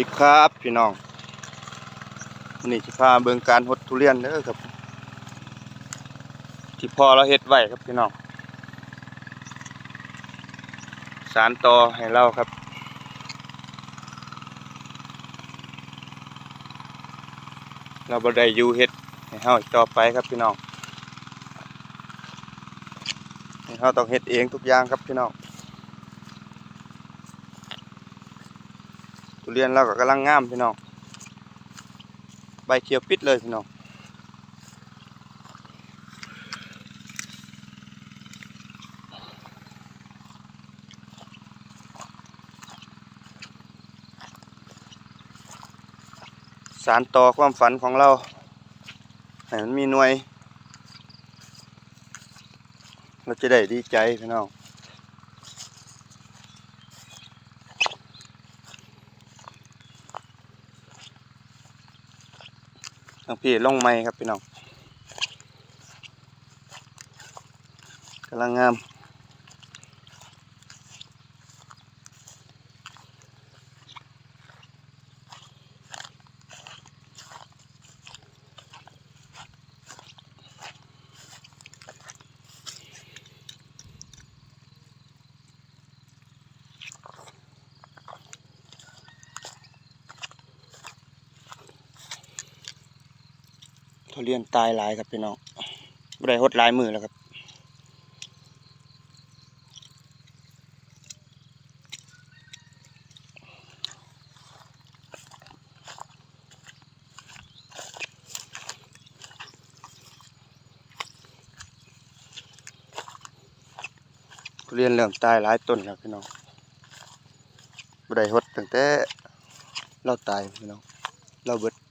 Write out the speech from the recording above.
ดีครับพี่น้องวันนี่จะพาเบิงการหดทุเรียนเด้อครับ ที่พอเราเฮ็ดไว้ครับพี่น้องสารต่อให้เราครับ เราบ่ได้ยูเฮ็ดให้เฮาต่อไปครับพี่น้องให้เฮาต้องเฮ็ดเองทุกอย่างครับพี่น้อง เรียนเราก็กำลังงามพี่น้อง ใบเขียวปิดเลยพี่น้องสารต่อความฝันของเราให้มันมีหน่วย เราจะได้ดีใจพี่น้อง ทางพี่ล่องไม้ครับพี่น้องกำลังงาม ทุเรียนตายหลายครับพี่น้องบ่ได้หดหลายมือแล้วครับเรียนเริ่มตายหลายต้นแล้วพี่น้องบ่ได้หดตั้งแต่เราตายพี่น้องเราเบิด